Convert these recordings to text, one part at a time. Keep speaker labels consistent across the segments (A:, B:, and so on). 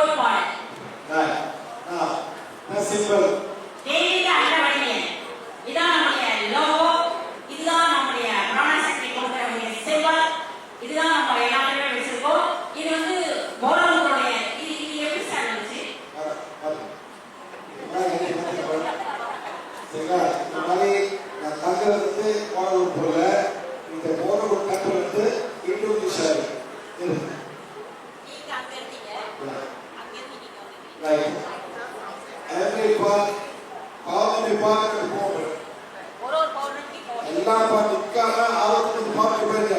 A: Oi, pai. É. Ah, tá assim, não é పక్కాగా అరవై రూపాయలు ఇవ్వండి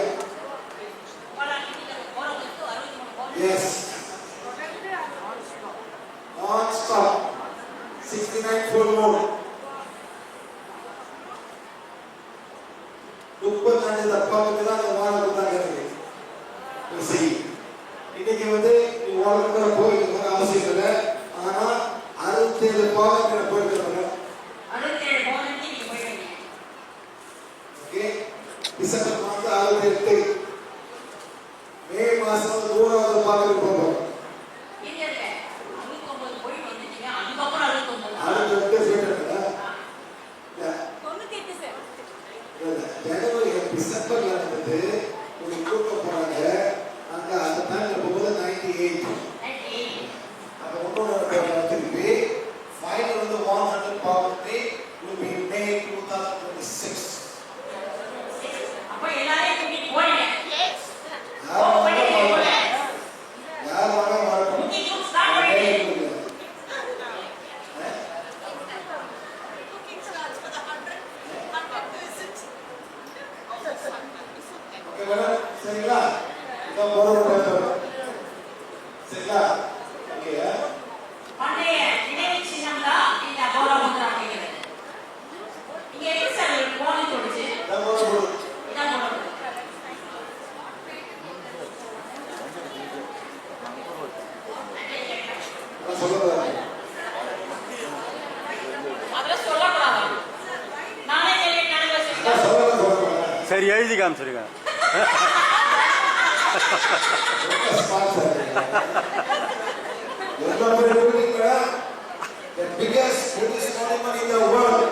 A: yes non stop sixty nine four mode
B: சரிங்களா இதான் போறோம் சரிங்களா
A: ஓகேயா சரி
C: எழுதி
B: காமிச்சிருக்கேன். the biggest Buddhist monument in the world.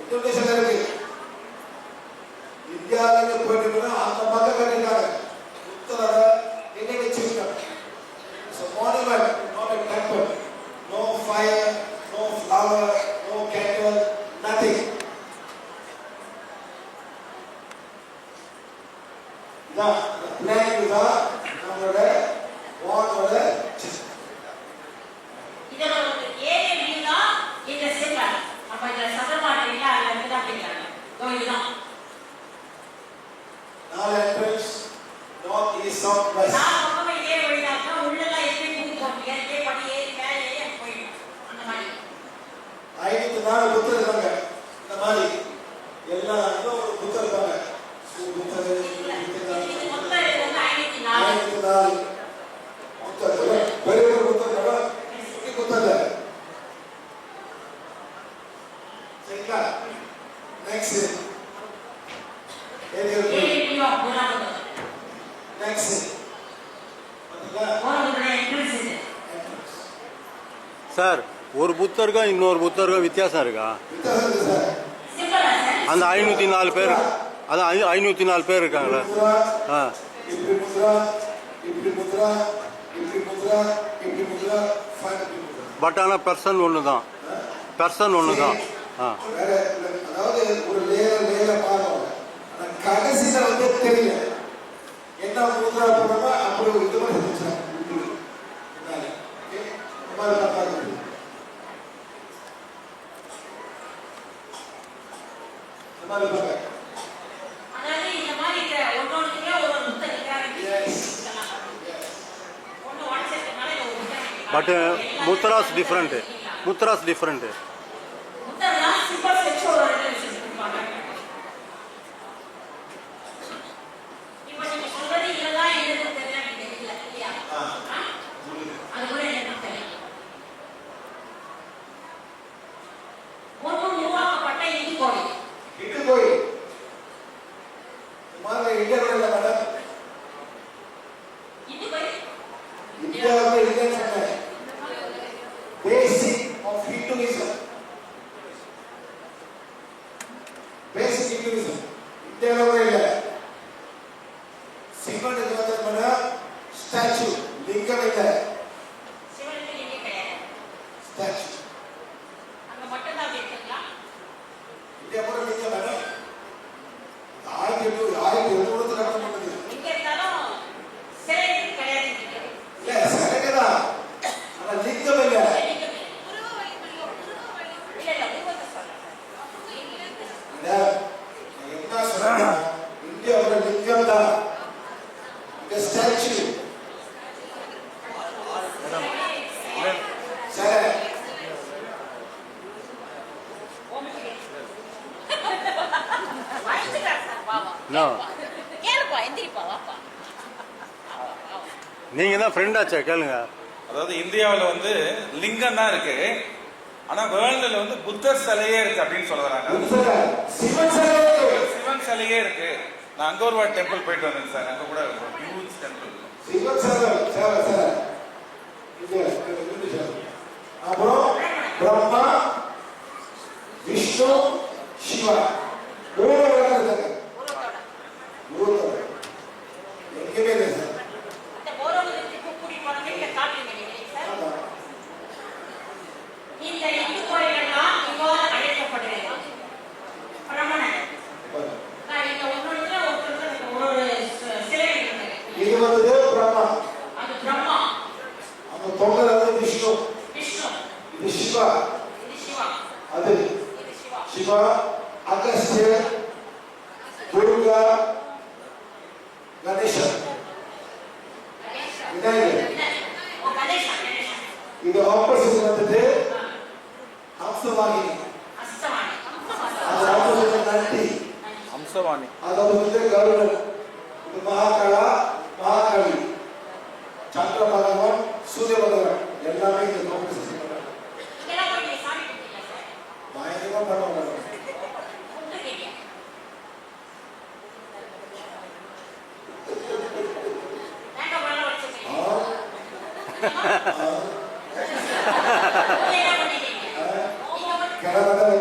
A: International ఇండియాలో పోటీ కూడా అంత మద్దతు కలిగారు southwest.
B: ஐநூத்தி நாலு புத்தர் இருக்காங்க. இந்த மாதிரி. எல்லா இன்னும் ஒரு புத்தர் இருக்காங்க. புத்தர்
A: ஐநூத்தி நாலு.
C: சார் ஒரு புத்தருக்கும் இன்னொரு புத்தருக்கும் வித்தியாசம் இருக்கா? அந்த ஐநூற்றி நாலு பேர் அதான் ஐ நாலு பேர் இருக்காங்களே. ஆ. பட் ஆனால் பெர்சன் ஒன்று தான் பெர்சன் ஒன்று தான் ஆ
B: என்ன முத்ரா போடுறோமோ அப்படி இது மாதிரி
C: பட் முத்தராஸ் டிஃப்ரெண்ட்டு முத்தராஸ் டிஃப்ரெண்ட்டு
B: செக்யூரிசம் இந்தியாவில் கூட இல்லை
C: நீங்க தான் ஃப்ரெண்டாச்சா கேளுங்க.
D: அதாவது இந்தியாவில் வந்து லிங்கம் தான் இருக்கு. ஆனா வேர்ல்டுல வந்து புத்தர் சிலையே இருக்கு அப்படின்னு சொல்ல
B: வராங்க சிவன்
D: சிலையே இருக்கு. நான் அங்க ஒரு டெம்பிள் போயிட்டு வந்தேன் சார். அங்க கூட ஹியூஜ் டெம்பிள்
B: அப்புறம் பிரம்மா விஷ்ணு சிவா. இது ஆப்போசிட் வந்துட்டு
A: அம்சவாணி.
B: அது ஆப்போசிட் நந்தி
D: அம்சவாணி.
B: அதாவது வந்து கருடன் இது மகாகலா மகாகவி. சந்திர பகவான் சூரிய பகவான் எல்லாமே இந்த காம்படிஷன் பயங்கரமா பண்ணுவாங்க.
A: Huh? ガラガラガラ。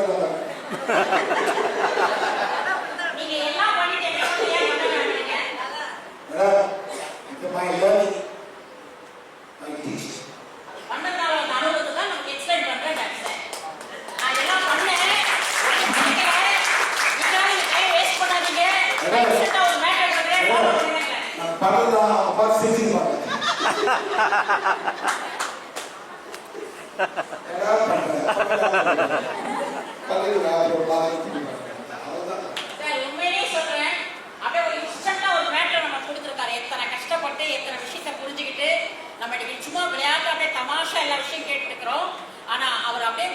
A: இருக்கிறோம் ஆனா அவர் அப்படியே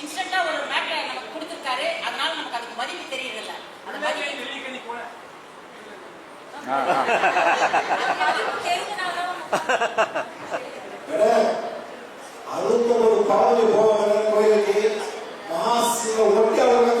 A: இன்ஸ்டன்டா ஒரு மேட்ல நமக்கு கொடுத்துருக்காரு. அதனால நமக்கு அதுக்கு மதிப்பு தெரியல அந்த மாதிரி
B: அடுத்த ஒரு காலையில் போக கோயிலுக்கு ஒட்டி அவர்கள்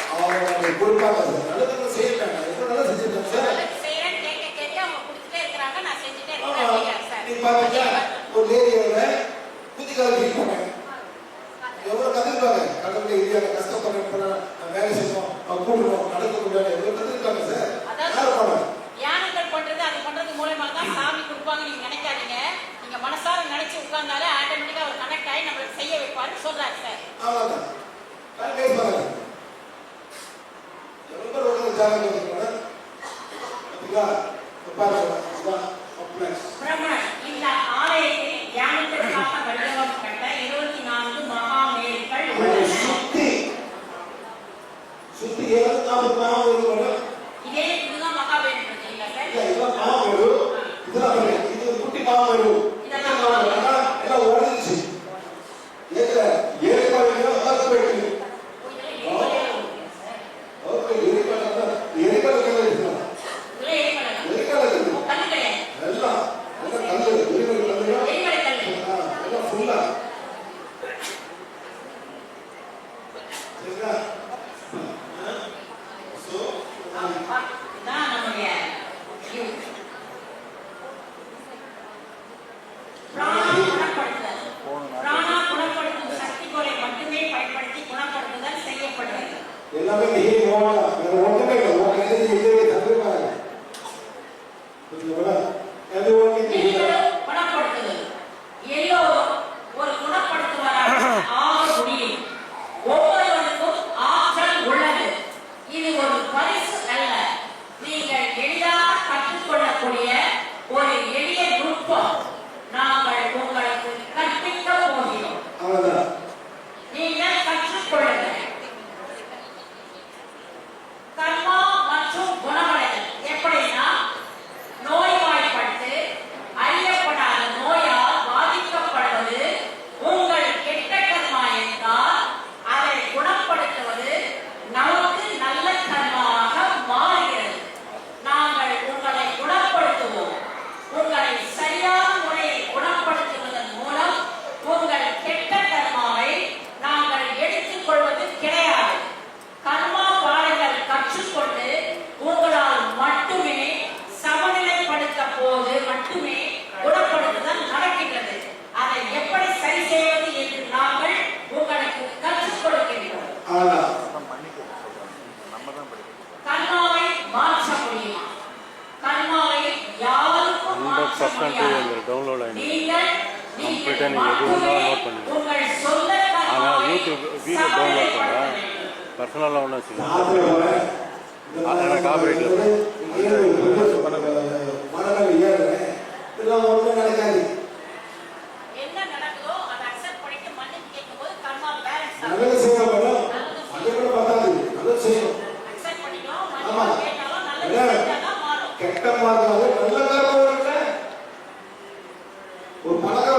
B: அவங்க பொறுப்பாக நல்லதாக செய்யலாம் ரொம்ப நல்லா செஞ்சிருக்காங்க சார். ஒரு லேடியோட
A: புதிதாக Paulo nothing to hear more. Data நீங்கள்
C: எது இருந்தாலும் நோட் பண்ணுங்க. ஆனால் யூடியூப் வீடியோ டவுன்லோட் பண்ண பர்சனலாக
A: ஒன்று வச்சுக்கோங்க. காப்பரேட்டில்
B: நல்லது செய்யணும் அது கூட பார்த்தாது நல்லது செய்யணும். ஆமா. கெட்ட மாறாது ஒரு
A: பணக்கார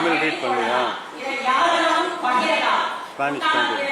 C: தமிழ்
B: ரீட்
A: பண்ணுங்க ஸ்பானிஷ் பண்ணுங்க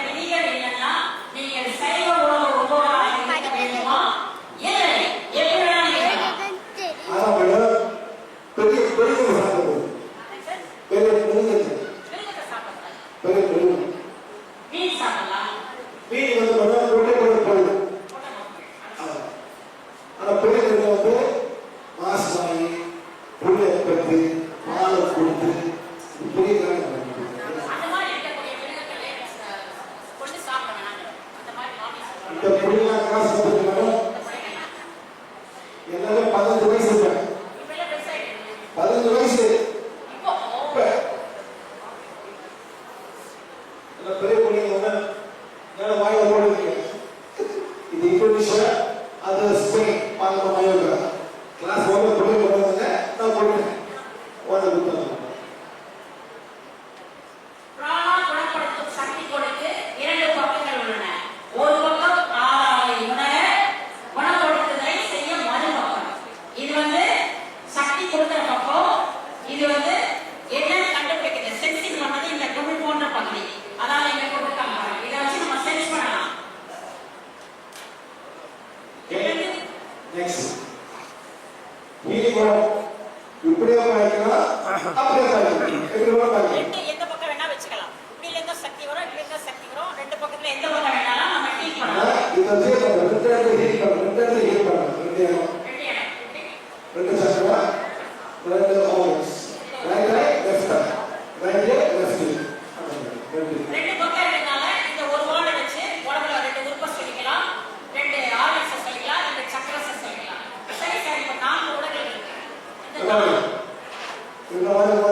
A: இந்த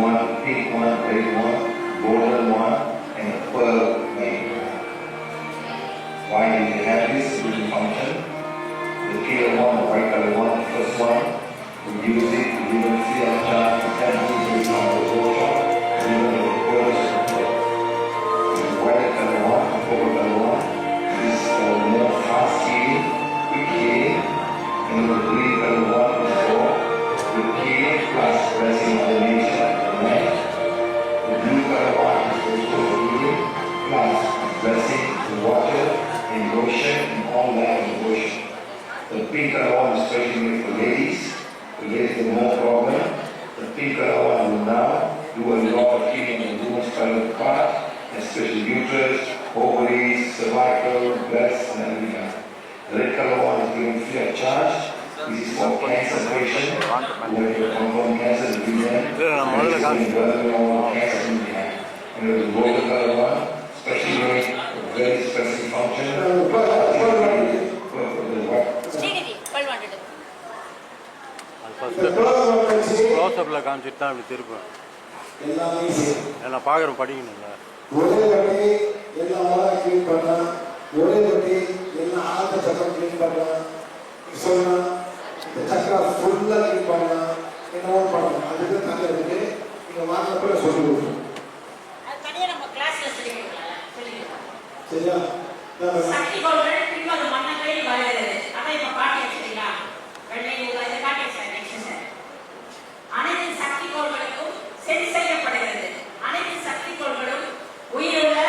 E: pink wand, a red wand, golden wand, and a pearl made. Why do we have this different function? The clear wand, the white color wand, the first one, we use it to even see our child, come to the workshop, know the of pearl. White color one, the purple color one. This is uh, more fast healing, quick healing. And the green color one is for the healing plus blessing of the nation, healing blessing the water and the ocean and all in the ocean. The pink color one is especially made for ladies. The ladies have more problem. The pink color one will now do a lot of healing in the woman's private part especially uterus, ovaries, cervical, breasts, and everything. The red color one is given free of charge. This is for cancer patient who have confirmed cancer in the
C: Yeah, I'm all like that.
E: cancer in the And the golden color one,
C: க்ளோஸ்அப்பில் காமிச்சிட்டு தான் அப்படி திருப்பேன் நான் பார்க்குறேன் படிக்கணும்ல
B: ஒரே வாட்டி எல்லா வாரம் clean பண்ணா ஒரே வாட்டி எல்லா ஆழ்ந்த சக்கரம் க்ளீன் பண்ணா சொன்னா இந்த சக்கரம் ஃபுல்லா க்ளீன் பண்ணா என்னவோ பண்ணணும் அதுக்கு தங்க இருக்கு. நீங்க வாங்கினப்ப சொல்லி கொடுக்கணும் சரியா? நம்ம
A: சக்தி கோள்கள் பின்வரு மன்னங்களில் வருகிறது அதை இப்ப காட்டி வச்சிருக்கீங்களா? வெள்ளை ஊதா இதை காட்டி சார் நெக்ஸ்ட் சார் அனைத்து சக்தி கோள்களுக்கும் சரி செய்யப்படுகிறது. அனைத்து சக்தி கோள்களும் உயிருள்ள